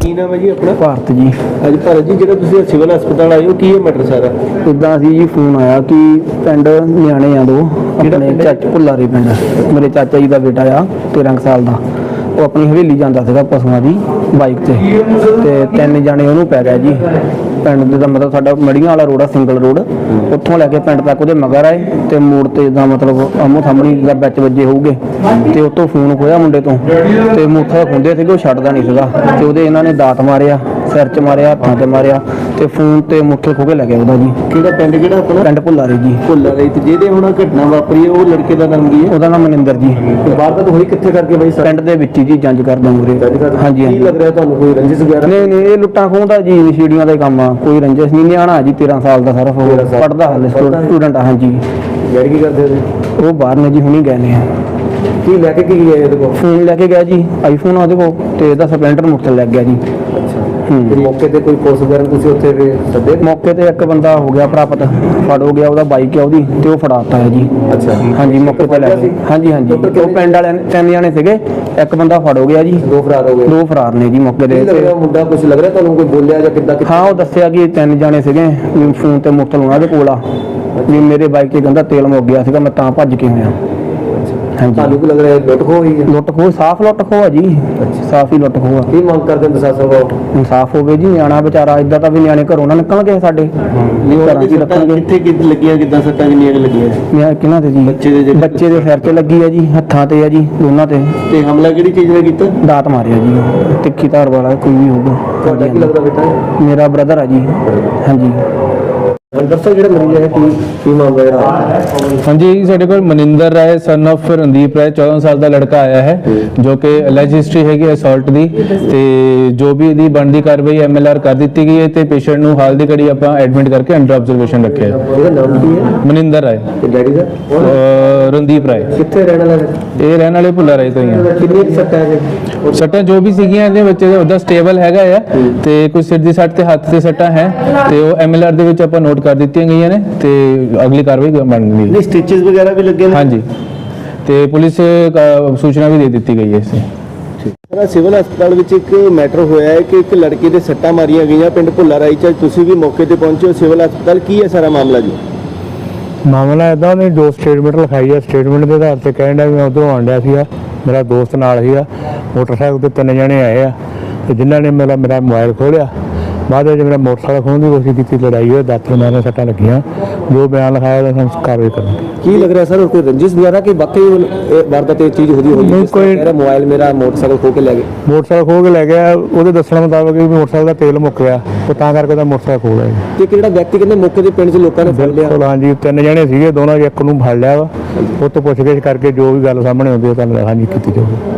ਕੀ ਨਾਮ ਹੈ ਜੀ ਆਪਣਾ? ਭਾਰਤ ਜੀ। ਅੱਜ ਭਾਰਤ ਜੀ ਜਿਹੜਾ ਤੁਸੀਂ ਸਿਵਲ ਹਸਪਤਾਲ ਆਏ ਹੋ ਕੀ ਹੈ ਮੈਟਰ ਸਾਰਾ? ਇਦਾਂ ਸੀ ਜੀ ਫੋਨ ਆਇਆ ਕਿ ਪਿੰਡ ਨਿਆਣੇ ਆ ਦੋ ਆਪਣੇ? ਚਾਚ ਭੁੱਲਾਰੀ ਪਿੰਡ। ਮੇਰੇ ਚਾਚਾ ਜੀ ਦਾ ਬੇਟਾ ਆ 13 ਕੁ ਸਾਲ ਦਾ। ਉਹ ਆਪਣੀ ਹਵੇਲੀ ਜਾਂਦਾ ਸੀਗਾ ਪਸ਼ੂਆਂ ਦੀ ਬਾਈਕ ਤੇ। ਤੇ ਤਿੰਨ ਜਾਣੇ ਉਹਨੂੰ ਪੈ ਗਏ ਜੀ। ਪਿੰਡ ਦੇ ਦਾ ਮਤਲਬ ਸਾਡਾ ਮੜੀਆਂ ਵਾਲਾ ਰੋਡ ਆ, ਸਿੰਗਲ ਰੋਡ। ਉੱਥੋਂ ਲੈ ਕੇ ਪਿੰਡ ਤੱਕ ਉਹਦੇ ਮਗਰ ਆਏ ਤੇ ਮੋੜ ਤੇ ਦਾ ਮਤਲਬ ਆਮੋ ਸਾਹਮਣੀ ਦਾ ਵਿੱਚ ਵੱਜੇ ਹੋਊਗੇ। ਤੇ ਉਤੋਂ ਫੋਨ ਖੋਇਆ ਮੁੰਡੇ ਤੋਂ ਤੇ ਮੂਥਾ ਖੁੰਦੇ ਸੀਗੇ, ਉਹ ਛੱਡਦਾ ਨਹੀਂ ਸੀਗਾ। ਤੇ ਉਹਦੇ ਇਹਨਾਂ ਨੇ ਦਾਤ ਮਾਰਿਆ। ਸਿਰ 'ਚ ਮਾਰਿਆ ਹੱਥਾਂ ਤੇ ਮਾਰਿਆ ਤੇ ਫੋਨ ਤੇ ਮੁੱਠੇ ਖੋ ਕੇ ਲੈ ਗਿਆ ਉਹਦਾ ਜੀ। ਕਿਹੜਾ ਪਿੰਡ ਕਿਹੜਾ ਆਪਣਾ? ਪਿੰਡ ਭੁੱਲਾਰੀ ਜੀ। ਭੁੱਲਾ ਰਹੀ ਤੇ ਜਿਹਦੇ ਹੁਣ ਘਟਨਾ ਵਾਪਰੀ ਹੈ ਉਹ ਲੜਕੇ ਦਾ ਨਾਮ ਕੀ ਹੈ? ਉਹਦਾ ਨਾਮ ਮਨਿੰਦਰ ਜੀ। ਤੇ ਵਾਰਦਾਤ ਹੋਈ ਕਿੱਥੇ ਕਰਕੇ ਬਾਈ ਪਿੰਡ ਦੇ ਵਿੱਚ ਹੀ ਜੀ ਜੰਜ ਕਰਦਾ ਮੂਰੇ ਹਾਂਜੀ ਕੀ ਹਾਂਜੀ ਲੱਗ ਰਿਹਾ ਤੁਹਾਨੂੰ ਕੋਈ ਰੰਜਿਸ਼ ਵਗੈਰਾ? ਨਹੀਂ ਨਹੀਂ ਇਹ ਲੁੱਟਾਂ ਖੋਹਦਾ ਜੀ ਨਸ਼ੀੜੀਆਂ ਦਾ ਹੀ ਕੰਮ ਆ। ਕੋਈ ਰੰਜਿਸ਼ ਨਹੀਂ ਨਿਆਣਾ ਜੀ 13 ਸਾਲ ਦਾ ਸਾਰਾ ਹੋ 13 ਸਾਲ। ਪੜਦਾ ਹਾਲੇ ਪੜ੍ਹਦਾ ਹੈ? ਸਟੂਡੈਂਟ ਆ ਹਾਂਜੀ। ਡੈਡੀ ਕੀ ਕਰਦੇ ਹੋ ਉਹ ਬਾਹਰ ਨੇ ਜੀ ਹੁਣੀ ਗਏ ਨੇ। ਕੀ ਲੈ ਕੇ ਕੀ ਗਏ ਇਹਦੇ ਕੋਲ? ਫੋਨ ਲੈ ਕੇ ਗਿਆ ਜੀ ਆਈਫੋਨ ਉਹਦੇ ਕੋਲ ਤੇ ਇਹਦਾ ਸਪਲੈਂਡਰ ਮੁਕਤ ਲੱਗ ਗਿਆ ਜੀ। ਅੱਛਾ। ਤੇ ਮੌਕੇ ਤੇ ਕੋਈ ਪੁਲਿਸ ਵਗੈਰਾ ਤੁਸੀਂ ਉੱਥੇ ਵੀ ਸੱਦੇ? ਮੌਕੇ ਤੇ ਇੱਕ ਬੰਦਾ ਹੋ ਗਿਆ ਪ੍ਰਾਪਤ ਫੜ ਹੋ ਗਿਆ ਉਹਦਾ ਬਾਈਕ ਹੈ ਉਹਦੀ ਤੇ ਉਹ ਫੜਾਤਾ ਹੈ ਜੀ। ਅੱਛਾ। ਹਾਂਜੀ ਮੌਕੇ ਤੇ ਲੈ ਗਏ। ਹਾਂਜੀ ਹਾਂਜੀ। ਉਹ ਪਿੰਡ ਵਾਲਿਆਂ ਨੇ ਤਿੰਨ ਜਾਣੇ ਸੀਗੇ ਇੱਕ ਬੰਦਾ ਫੜ ਹੋ ਗਿਆ ਜੀ। ਦੋ ਫਰਾਰ ਹੋ ਗਏ। ਦੋ ਫਰਾਰ ਨੇ ਜੀ ਮੌਕੇ ਤੇ। ਰਿਹਾ ਮੁੰਡਾ ਕੁਝ ਲੱਗ ਰਿਹਾ ਤੁਹਾਨੂੰ ਕੋਈ ਬੋਲਿਆ ਜਾਂ ਕਿੱਦਾਂ ਹਾਂ ਉਹ ਦੱਸਿਆ ਕਿ ਤਿੰਨ ਜਾਣੇ ਸੀਗੇ ਵੀ ਫੋਨ ਤੇ ਮੁਕਤਲ ਉਹਨਾਂ ਦੇ ਕੋਲ ਆ ਵੀ ਮੇਰੇ ਬਾਈਕ 'ਤੇ ਕਹਿੰਦਾ ਤੇਲ ਮੁੱਕ ਗਿਆ ਸੀਗਾ ਮੈਂ ਤਾਂ ਭੱਜ ਕੇ ਹੋਇਆ ਹਾਂਜੀ ਤੁਹਾਨੂੰ ਕੀ ਲੱਗ ਰਿਹਾ ਲੁੱਟ ਖੋ ਹੋਈ ਹੈ? ਲੁੱਟ ਖੋਹ ਸਾਫ਼ ਲੁੱਟ ਖੋਹ ਆ ਜੀ। ਸਾਫ਼ ਹੀ ਲੁੱਟ ਖੋਹ ਆ। ਕੀ ਮੰਗ ਕਰਦੇ ਪ੍ਰਸ਼ਾਸਨ ਕੋਲ? ਇਨਸਾਫ ਹੋਵੇ ਜੀ ਨਿਆਣਾ ਵਿਚਾਰਾ ਇਦਾਂ ਤਾਂ ਵੀ ਨਿਆਣੇ ਘਰੋਂ ਨਾ ਨਿਕਲਣਗੇ ਸਾਡੇ। ਘਰਾਂ 'ਚ ਹੀ ਰੱਖਣਗੇ। ਕਿੱਥੇ ਕਿੱਥੇ ਲੱਗੀਆਂ ਕਿੱਦਾਂ ਸੱਟਾਂ ਕਿੰਨੀਆਂ ਕੁ ਲੱਗੀਆਂ? ਨਿਆ ਕਿਹਨਾਂ ਤੇ ਜੀ? ਬੱਚੇ ਦੇ ਜਿਹੜੇ- ਬੱਚੇ ਦੇ ਸਿਰ 'ਤੇ ਲੱਗੀ ਆ ਜੀ ਹੱਥਾਂ ਤੇ ਆ ਜੀ ਦੋਨਾਂ ਤੇ। ਤੇ ਹਮਲਾ ਕਿਹੜੀ ਚੀਜ਼ ਨੇ ਕੀਤਾ? ਦਾਤ ਮਾਰਿਆ ਜੀ ਉਹ। ਤਿੱਖੀ ਧਾਰ ਵਾਲਾ ਕੋਈ ਵੀ ਹੋਊਗਾ। ਤੁਹਾਡਾ ਕੀ ਲੱਗਦਾ ਬੇਟਾ? ਮੇਰਾ ਬ੍ਰਦਰ ਆ ਜੀ। ਹਾਂਜੀ। ਦੱਸੋ ਜਿਹੜਾ ਮਰੀਜ਼ ਹੈ ਕੀ ਕੀ ਮਾਮਲਾ ਹੈ ਹਾਂਜੀ ਸਾਡੇ ਕੋਲ ਮਨਿੰਦਰ ਰਾਏ ਸਨ of ਰਣਦੀਪ ਰਾਏ 14 ਸਾਲ ਦਾ ਲੜਕਾ ਆਇਆ ਹੈ ਜੋ ਕਿ ਅਲੈਜ ਹਿਸਟਰੀ ਹੈਗੀ ਅਸੌਲਟ ਦੀ। ਤੇ ਜੋ ਵੀ ਇਹਦੀ ਬਣਦੀ ਕਾਰਵਾਈ ਐਮਐਲਆਰ ਕਰ ਦਿੱਤੀ ਗਈ ਹੈ ਤੇ ਪੇਸ਼ੈਂਟ ਨੂੰ ਹਾਲ ਦੀ ਘੜੀ ਆਪਾਂ ਐਡਮਿਟ ਕਰਕੇ ਅੰਡਰ ਆਬਜ਼ਰਵੇਸ਼ਨ ਰੱਖਿਆ ਹੈ। ਉਹਦਾ ਨਾਮ ਕੀ ਹੈ? ਮਨਿੰਦਰ ਰਾਏ। ਤੇ ਡੈਡੀ ਦਾ? ਅਹ ਰਣਦੀਪ ਰਾਏ। ਕਿੱਥੇ ਰਹਿਣ ਵਾਲਾ ਹੈ ਇਹ ਰਹਿਣ ਵਾਲੇ ਭੁੱਲਾ ਰਾਏ ਤੋਂ ਹੀ ਆ। ਕਿੰਨੀ ਕੁ ਸੱਟਾਂ ਹੈ ਸੱਟਾਂ ਜੋ ਵੀ ਸੀਗੀਆਂ ਇਹਦੇ ਬੱਚੇ ਦਾ ਉਹਦਾ ਸਟੇਬਲ ਹੈਗਾ ਆ ਤੇ ਕੁਝ ਸਿਰ ਦੀ ਸੱਟ ਤੇ ਹੱਥ ਤੇ ਸੱਟਾਂ ਹੈ ਤੇ ਉਹ ਐਮਐਲਆਰ ਦੇ ਵਿੱਚ ਆਪਾਂ ਨੋਟ ਕਰ ਦਿੱਤੀਆਂ ਗਈਆਂ ਨੇ ਤੇ ਅਗਲੀ ਕਾਰਵਾਈ ਬਣ ਗਈ ਨਹੀਂ ਸਟਿਚਸ ਵਗੈਰਾ ਵੀ ਲੱਗੇ ਨੇ? ਹਾਂਜੀ। ਤੇ ਪੁਲਿਸ ਕਾ ਸੂਚਨਾ ਵੀ ਦੇ ਦਿੱਤੀ ਗਈ ਹੈ ਇਸ ਦੀ। ਸਰ ਸਿਵਲ ਹਸਪਤਾਲ ਵਿੱਚ ਇੱਕ ਮੈਟਰ ਹੋਇਆ ਹੈ ਕਿ ਇੱਕ ਲੜਕੇ ਦੇ ਸੱਟਾਂ ਮਾਰੀਆਂ ਗਈਆਂ ਪਿੰਡ ਭੁੱਲਾ ਰਾਈ ਚ ਤੁਸੀਂ ਵੀ ਮੌਕੇ ਤੇ ਪਹੁੰਚੇ ਹੋ। ਸਿਵਲ ਹਸਪਤਾਲ ਕੀ ਹੈ ਸਾਰਾ ਮਾਮਲਾ ਜੀ? ਮਾਮਲਾ ਇਦਾਂ ਉਹਨੇ ਜੋ ਸਟੇਟਮੈਂਟ ਲਿਖਾਈ ਆ। ਸਟੇਟਮੈਂਟ ਦੇ ਆਧਾਰ ਤੇ ਕਹਿਣ ਡਿਆ ਵੀ ਮੈਂ ਉਧਰੋਂ ਆਂਡਿਆ ਸੀਗਾ। ਮੇਰਾ ਦੋਸਤ ਨਾਲ ਸੀਗਾ। ਮੋਟਰਸਾਈਕਲ ਤੇ ਤਿੰਨ ਜਣੇ ਆਏ ਆ। ਤੇ ਜਿਨ੍ਹਾਂ ਨੇ ਮੇਰਾ ਮੇਰਾ ਮੋਬਾਈਲ ਖੋਲਿਆ ਬਾਅਦ ਵਿੱਚ ਮੇਰਾ ਮੋਟਰਸਾਈਕਲ ਖੋਹਣ ਦੀ ਕੋਸ਼ਿਸ਼ ਕੀਤੀ ਲੜਾਈ ਹੋਈ ਦਾਤਰ ਮਾਰਨ ਸੱਟਾਂ ਲੱਗੀਆਂ। ਜੋ ਬਿਆਨ ਲਿਖਾਇਆ ਉਹਦਾ ਸਾਨੂੰ ਕਾਰਵਾਈ ਕਰਾਂਗੇ ਕੀ ਲੱਗ ਰਿਹਾ ਸਰ ਕੋਈ ਰੰਜਿਸ਼ ਵਗੈਰਾ ਕਿ ਵਾਕਈ ਇਹ ਵਾਰਦਾਤ ਇਹ ਚੀਜ਼ ਹੋਈ ਹੋਈ ਨਹੀਂ, ਕੋਈ- ਰਿਹਾ ਮੋਬਾਈਲ ਮੇਰਾ ਮੋਟਰਸਾਈਕਲ ਖੋ ਕੇ ਲੈ ਗਏ? ਮੋਟਰਸਾਈਕਲ ਖੋਹ ਕੇ ਲੈ ਗਿਆ ਉਹਦੇ ਦੱਸਣ ਮੁਤਾਬਕ ਵੀ ਮੋਟਰਸਾਈਕਲ ਦਾ ਤੇਲ ਮੁੱਕ ਗਿਆ ਉਹ ਤਾਂ ਕਰਕੇ ਉਹਦਾ ਮੋਟਰਸਾਈਕਲ ਲਿਆ। ਜੀ। ਤੇ ਇੱਕ ਜਿਹੜਾ ਵਿਅਕਤੀ ਕਹਿੰਦੇ ਮੌਕੇ ਤੇ ਪਿੰਡ 'ਚ ਲੋਕਾਂ ਨੇ ਫੜ ਲਿਆ? ਬਿਲਕੁਲ ਹਾਂਜੀ ਤਿੰਨ ਜਣੇ ਸੀਗੇ ਦੋਨਾਂ ਇੱਕ ਨੂੰ ਫੜ ਲਿਆ ਵਾ। ਉਹ ਤੋਂ ਪੁੱਛਗਿੱਛ ਕਰਕੇ ਜੋ ਵੀ ਗੱਲ ਸਾਹਮਣੇ ਆਉਂਦੀ ਹੈ ਤੁਹਾਨੂੰ ਹਾਂਜੀ ਕੀਤੀ ਜਾਊਗੀ।